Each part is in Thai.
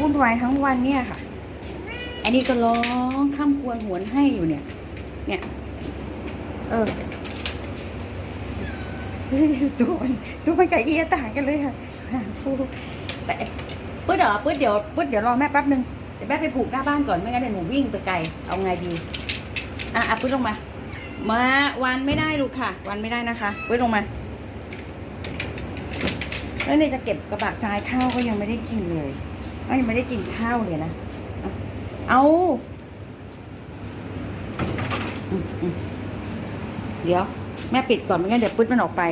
วุ่นวายทั้งวันเนี่ยค่ะ อันนี้ก็ร้องข้ามควรหวนให้อยู่เนี่ย เนี่ย เออตัวมันตัวมันกับเอียต่างกันเลยค่ะหางฟูแต่ปื๊ดเดี๋ยวปื๊ดเดี๋ยวปื๊ดเดี๋ยวรอแม่แป๊บนึงเดี๋ยวแม่ไปผูกหน้าบ้านก่อนไม่งั้นเดี๋ยวหนูวิ่งไปไกลเอาไงดี อะอะปื๊ดลงมา มาวันไม่ได้ลูกค่ะ วันไม่ได้นะคะปื๊ดลงมาแล้วเนี่ยจะเก็บกระบะทรายข้าวก็ยังไม่ได้กินเลย ก็ยังไม่ได้กินข้าวเลยนะ เอาเดี๋ยว แม่ปิดก่อนไม่งั้นเดี๋ยวปึ๊ดมันออกไป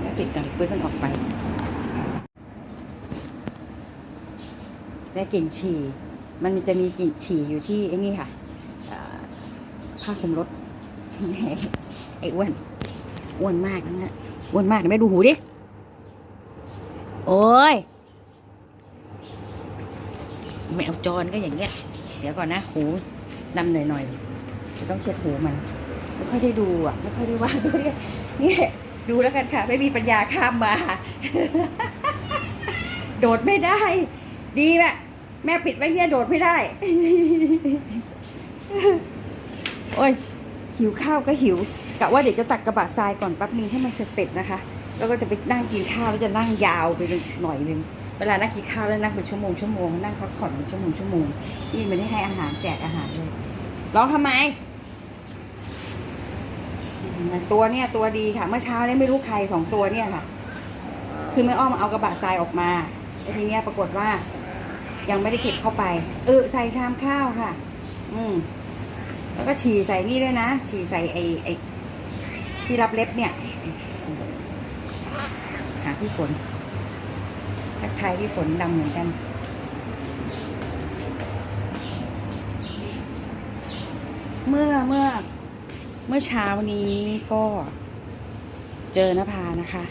แม่ปิดก่อนปึ๊ดมันออกไป ได้กลิ่นฉี่ มันจะมีกลิ่นฉี่อยู่ที่ไอ้นี่ค่ะผ้าคลุมรถ ไอ้อ้วนอ้วนมากนะอ้วนมากเดี๋ยวแม่ดูหูดิ โอ้ยแมวจรก็อย่างเงี้ย เดี๋ยวก่อนนะ หูดำหน่อยๆจะต้องเช็ดหูมัน ไม่ค่อยได้ดูอะ ไม่ค่อยได้ว่าด้วยนี่ดูแล้วกันค่ะ ไม่มีปัญญาข้ามมา โดดไม่ได้ ดีแม่แม่ปิดไว้เงี้ยโดดไม่ได้ โอ้ย หิวข้าวก็หิว กะว่าเดี๋ยวจะตักกระบะทรายก่อนแป๊บนึงให้มันเสร็จๆนะคะ แล้วก็จะไปนั่งกินข้าวแล้วจะนั่งยาวไปหน่อยนึงเวลานั่งกินข้าวแล้วนั่งเป็นชั่วโมงชั่วโมงนั่งพักผ่อนเป็นชั่วโมงชั่วโมงนี่ไม่ได้ให้อาหารแจกอาหารเลยร้องทำไมตัวเนี่ยตัวดีค่ะ เมื่อเช้าเนี่ยไม่รู้ใครสองตัวเนี่ยค่ะ คือแม่อ้อมเอากระบะทรายออกมาแล้วทีเนี้ยปรากฏว่า ยังไม่ได้เก็บเข้าไป เออใส่ชามข้าวค่ะ อืมแล้วก็ฉี่ใส่นี่ด้วยนะฉี่ใส่ไอ้ไอ้ ที่รับเล็บเนี่ยหาพี่ฝนทักทายพี่ฝนดำเหมือนกัน เมื่อเมื่อเมื่อเช้านี้ก็เจอนภานะคะ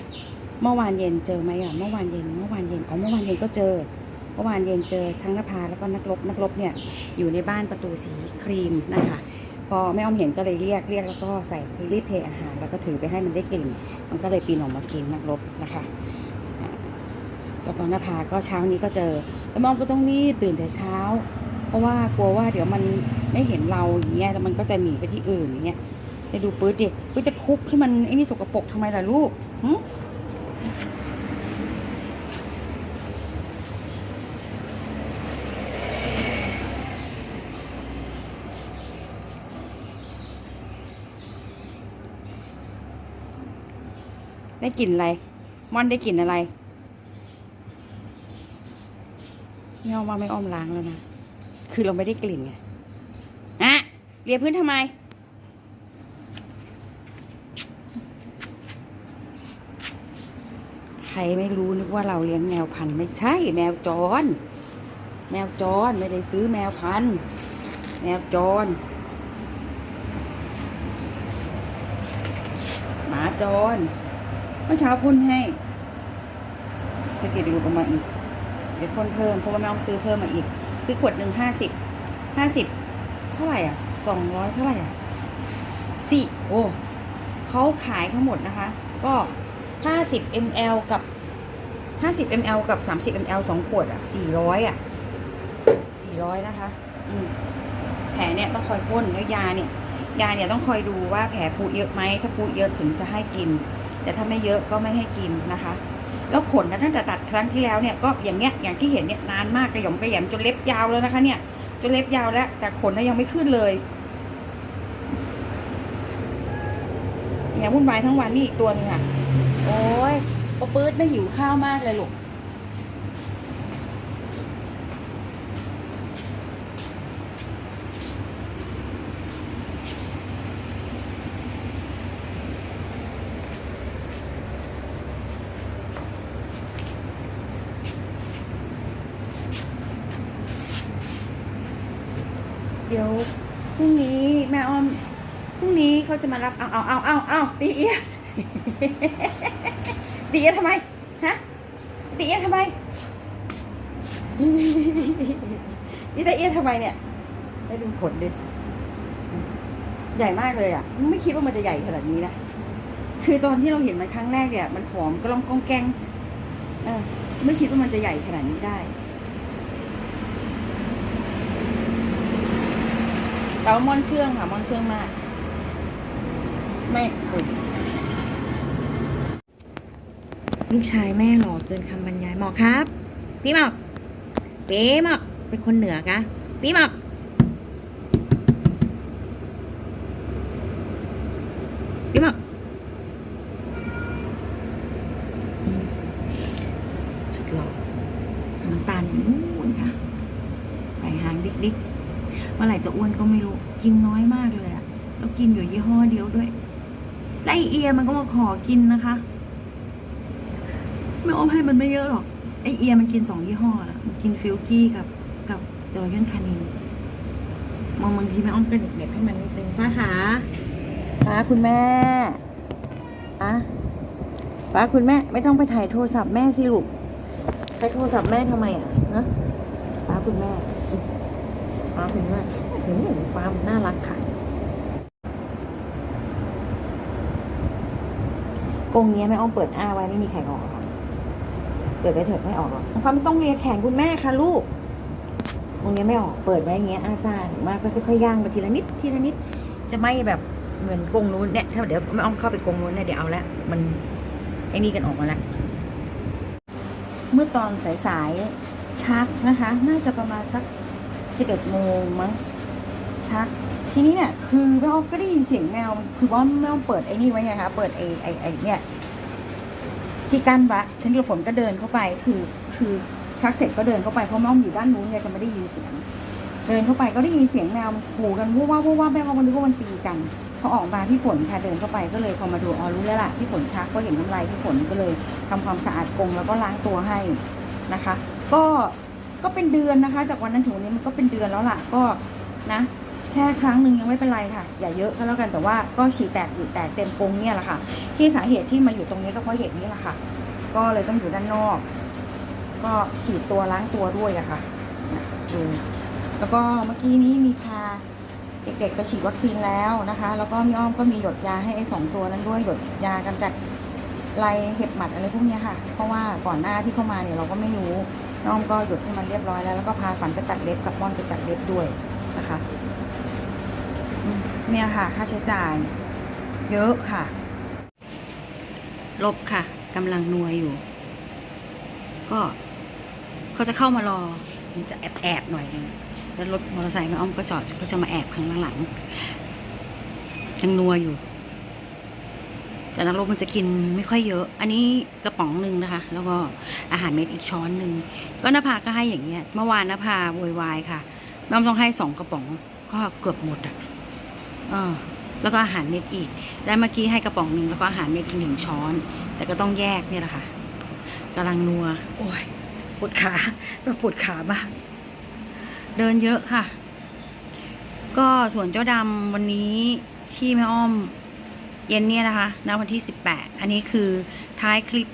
เมื่อวานเย็นเจอไหมอะเมื่อวานเย็นเมื่อวานเย็นอ๋อเมื่อวานเย็นก็เจอเมื่อวานเย็นเจอทั้งนภาแล้วก็นักรบนักรบเนี่ยอยู่ในบ้านประตูสีครีมนะคะ พอแม่อ้อมเห็นก็เลยเรียกเรียกแล้วก็ใส่คือรีบเทอาหารแล้วก็ถือไปให้มันได้กลิ่น มันก็เลยปีนออกมากินนักรบนะคะแล้วก็นภาก็เช้านี้ก็เจอแล้วม่อมก็ต้องรีบตื่นแต่เช้า เพราะว่ากลัวว่าเดี๋ยวมันไม่เห็นเราอย่างเงี้ยแล้วมันก็จะหนีไปที่อื่นอย่างเงี้ยไปดูปื๊ดดิปื๊ดจะคุกให้มันไอ้นี่สกปรกทำไมล่ะลูกหึ ได้กลิ่นอะไร ม่อนได้กลิ่นอะไรไม่อ้อมว่าไม่อ้อมล้างแล้วนะ คือเราไม่ได้กลิ่นไงอะเรียพื้นทำไม ใครไม่รู้นึกว่าเราเลี้ยงแมวพันธุ์ไม่ใช่ แมวจร แมวจรไม่ได้ซื้อแมวพันธุ์แมวจรหมาจร เมื่อเช้าพ่นให้สกิดดูประมาณอีก เดี๋ยวพ่นเพิ่มเพราะว่าแม่อ้อมซื้อเพิ่มมาอีก ซื้อขวดหนึ่งห้าสิบห้าสิบเท่าไหร่อะสองร้อยเท่าไหร่อะสี่โอ้เขาขายทั้งหมดนะคะ ก็ห้าสิบ ml กับห้าสิบ ml กับสามสิบ ml สองขวดอะสี่ร้อยอะสี่ร้อยนะคะ อืมแผลเนี่ยต้องคอยพ่นแล้วยาเนี่ย ยาเนี่ยต้องคอยดูว่าแผลพุเยอะไหมถ้าพุเยอะถึงจะให้กิน แต่ถ้าไม่เยอะก็ไม่ให้กินนะคะ แล้วขนนะตั้งแต่ตัดครั้งที่แล้วเนี่ยก็อย่างเงี้ยอย่างที่เห็นเนี่ยนานมากกระหย่อมกระแหยมจนเล็บยาวแล้วนะคะ เนี่ยจนเล็บยาวแล้ว แต่ขนนะยังไม่ขึ้นเลยเนี่ยวุ่นวายทั้งวันนี่อีกตัวนึงอะโอ้ยปอปื๊ดไม่หิวข้าวมากเลยลูก เดี๋ยวพรุ่งนี้แม่อ้อมพรุ่งนี้เขาจะมารับเอาเอาเอาเอาเอาตีเอียตีเอียทำไมฮะตีเอียทำไมนี่ตาเอียทำไมเนี่ยได้ดูผลดิใหญ่มากเลยอะ ไม่คิดว่ามันจะใหญ่ขนาดนี้นะคือตอนที่เราเห็นมันครั้งแรกเนี่ย มันผอมก็ลองกองแกงเออไม่คิดว่ามันจะใหญ่ขนาดนี้ได้ แต่ว่ามอนเชื่องค่ะมอนเชื่องมาก ไม่ลูกชายแม่หล่อเกินคำบรรยายหมอกครับ พี่หมอกพี่หมอกเป็นคนเหนือกะพี่หมอกพี่หมอกสุดหล่อน้ำตาลนู่นค่ะ ไปหางดิกๆ เมื่อไหร่จะอ้วนก็ไม่รู้ กินน้อยมากเลยอะแล้วกินอยู่ยี่ห้อเดียวด้วย และไอเอียมันก็มาขอกินนะคะ ไม่อ้อมให้มันไม่เยอะหรอก ไอเอียมันกินสองยี่ห้อละมันกินฟิลกี้กับกับเดลยอนคานินมองบางทีแม่อ้อมก็เด็กๆให้มันนิดนึงฟ้าขาป้าคุณแม่อะป้าคุณแม่ไม่ต้องไปถ่ายโทรศัพท์แม่สิลูกไปโทรศัพท์แม่ทำไมอะนะป้าคุณแม่ ป้าคุณแม่โอ้โหฟ้ามันน่ารักค่ะกรงเนี้ยแม่อ้อมเปิดอ้าไว้ไม่มีใครออกค่ะเปิดไว้เถอะไม่ออกหรอกฟ้าไม่ต้องเรียแข่งคุณแม่ค่ะลูกกรงเนี้ยไม่ออกเปิดไว้อย่างเงี้ยอาซ่านมากค่อยๆย่างไปทีละนิดทีละนิด จะไม่แบบเหมือนกรงนู้นเนี่ยถ้าเดี๋ยวไม่อ้อมเข้าไปกรงนู้นเนี่ยเดี๋ยวเอาละมันไอ้นี่กันออกมาละเมื่อตอนสายๆชักนะคะ น่าจะประมาณสัก สิบเอ็ดโมงมั้งชัก ทีนี้เนี่ยคือแม่อ้อมก็ได้ยินเสียงแมว คือว่าแม่อ้อมเปิดไอ้นี่ไว้ไงคะเปิดไอ้ไอ้ไอ้เนี่ยที่กั้นวะทีนี้ฝนก็เดินเข้าไป คือคือชักเสร็จก็เดินเข้าไปเพราะแม่อ้อมอยู่ด้านนู้นเนี่ยจะไม่ได้ยินเสียง เดินเข้าไปก็ได้ยินเสียงแมวขู่กันวู้ว่าวู้ว่าแม่ว่ามันนึกว่ามันตีกันพอออกมาพี่ฝนค่ะเดินเข้าไปก็เลยพอมาดูอ๋อรู้แล้วล่ะพี่ฝนชักก็เห็นน้ำลายพี่ฝนก็เลยทำความสะอาดกรงแล้วก็ล้างตัวให้นะคะ ก็ ก็เป็นเดือนนะคะ จากวันนั้นถึงวันนี้มันก็เป็นเดือนแล้วล่ะก็นะ แค่ครั้งหนึ่งยังไม่เป็นไรค่ะ อย่าเยอะก็แล้วกันแต่ว่าก็ฉี่แตกอยู่แตกเต็มกรงเนี่ยแหละค่ะ ที่สาเหตุที่มาอยู่ตรงนี้ก็เพราะเหตุนี้แหละค่ะ ก็เลยต้องอยู่ด้านนอก ก็ฉีดตัวล้างตัวด้วยอะค่ะดูแล้วก็เมื่อกี้นี้มีพาเด็กๆไปฉีดวัคซีนแล้วนะคะ แล้วก็มีอ้อมก็มีหยดยาให้ไอ้สองตัวนั้นด้วยหยดยากำจัดไรเห็บหมัดอะไรพวกนี้ค่ะ เพราะว่าก่อนหน้าที่เข้ามาเนี่ยเราก็ไม่รู้ น้องก็หยุดให้มันเรียบร้อยแล้ว แล้วก็พาฝันไปตัดเล็บกับม่อนไปตัดเล็บด้วยนะคะเนี่ยค่ะ ค่าใช้จ่าย เยอะค่ะ ลบค่ะกำลังนัวอยู่ ก็เขาจะเข้ามารอจะแอบแอบๆหน่อยนึงแล้วรถมอเตอร์ไซค์แม่อ้อมก็จอดก็จะมาแอบข้างหลังๆยังนัวอยู่ แต่นักรบมันจะกินไม่ค่อยเยอะ อันนี้กระป๋องหนึ่งนะคะ แล้วก็อาหารเม็ดอีกช้อนหนึ่งก็นภาก็ให้อย่างเงี้ยเมื่อวานนภาโวยวายค่ะแม่อ้อมต้องให้สองกระป๋องก็เกือบหมดอะเออแล้วก็อาหารเม็ดอีกแล้วเมื่อกี้ให้กระป๋องหนึ่งแล้วก็อาหารเม็ดอีกหนึ่งช้อน แต่ก็ต้องแยกเนี่ยแหละค่ะกำลังนัว โอ้ยปวดขาเราปวดขาบ้างเดินเยอะค่ะ ก็ส่วนเจ้าดำวันนี้ที่แม่อ้อม เย็นเนี่ยนะคะณวันที่ 18 อันนี้คือท้ายคลิป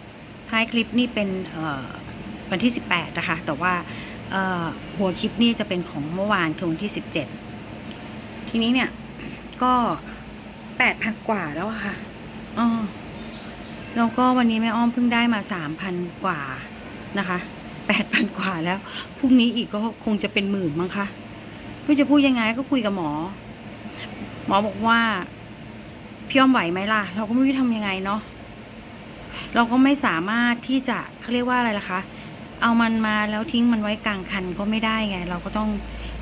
ท้ายคลิปนี่เป็นเอ่อวันที่ 18 นะคะ แต่ว่าหัวคลิปนี่จะเป็นของเมื่อวานคือวันที่ 17 ทีนี้เนี่ย ก็8,000กว่าแล้วะค่ะอ๋อแล้วก็วันนี้แม่อ้อมเพิ่งได้มา3,000กว่านะคะ8,000กว่าแล้ว พรุ่งนี้อีกก็คงจะเป็นหมื่นมั้งคะไม่จะพูดยังไงก็คุยกับหมอ หมอบอกว่า พี่อ้อมไหวไหมล่ะ เราก็ไม่รู้จะทำยังไงเนาะเราก็ไม่สามารถที่จะเขาเรียกว่าอะไรล่ะคะ เอามันมาแล้วทิ้งมันไว้กลางคันก็ไม่ได้ไง เราก็ต้อง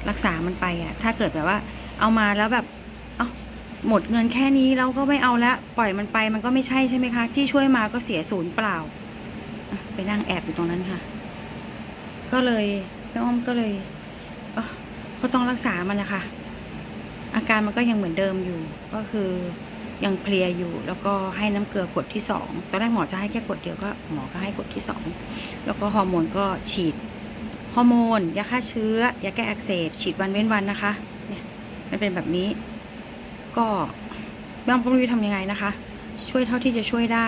รักษามันไปอะถ้าเกิดแบบว่า เอามาแล้วแบบเอาหมดเงินแค่นี้เราก็ไม่เอาละปล่อยมันไปมันก็ไม่ใช่ใช่ไหมคะ ที่ช่วยมาก็เสียศูนย์เปล่าไปนั่งแอบอยู่ตรงนั้นค่ะ ก็เลยแม่อ้อมก็เลยเอ้อก็ต้องรักษามันนะคะ อาการมันก็ยังเหมือนเดิมอยู่ก็คือ ยังเพลียอยู่ แล้วก็ให้น้ำเกลือขวดที่สองตอนแรกหมอจะให้แค่ขวดเดียวก็หมอก็ให้ขวดที่สองแล้วก็ฮอร์โมนก็ฉีดฮอร์โมนยาฆ่าเชื้อยาแก้อักเสบฉีดวันเว้นวันนะคะ เนี่ยมันเป็นแบบนี้ ก็ย่อมก็ไม่รู้ทำยังไงนะคะ ช่วยเท่าที่จะช่วยได้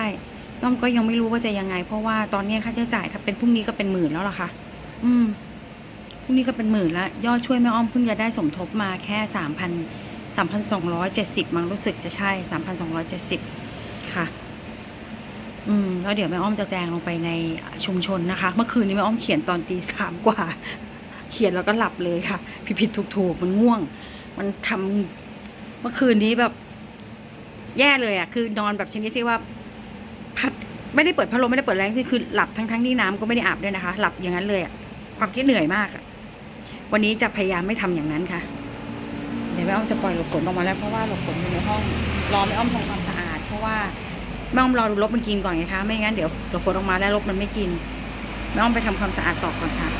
ย่อมก็ยังไม่รู้ว่าจะยังไง เพราะว่าตอนนี้ค่าใช้จ่ายถ้าเป็นพรุ่งนี้ก็เป็นหมื่นแล้วล่ะค่ะ อืมพรุ่งนี้ก็เป็นหมื่นแล้วยอดช่วยแม่อ้อมเพิ่งจะได้สมทบมาแค่สามพัน สามพันสองร้อยเจ็ดสิบมั้งรู้สึกจะใช่สามพันสองร้อยเจ็ดสิบค่ะ อืม แล้วเดี๋ยวแม่อ้อมจะแจงลงไปในชุมชนนะคะ เมื่อคืนนี้แม่อ้อมเขียนตอนตีสามกว่า เขียนแล้วก็หลับเลยค่ะ ผิดผิดถูกถูกมันง่วง มันทำเมื่อคืนนี้แบบ แย่เลยอะ คือนอนแบบชนิดที่ว่า พัดไม่ได้เปิดพัดลมไม่ได้เปิดแรงคือหลับทั้งทั้งที่น้ำก็ไม่ได้อาบด้วยนะคะ หลับอย่างนั้นเลยอะ ความคิดเหนื่อยมากอะ วันนี้จะพยายามไม่ทำอย่างนั้นค่ะ เดี๋ยวแม่อ้อมจะปล่อยหลบฝนออกมาแล้วเพราะว่าหลบฝนอยู่ในห้องรอแม่อ้อมทำความสะอาด เพราะว่าแม่อ้อมรอดูรบมันกินก่อนไงคะไม่งั้นเดี๋ยวหลบฝนออกมาแล้วรบมันไม่กินแม่อ้อมไปทำความสะอาดต่อก่อนค่ะ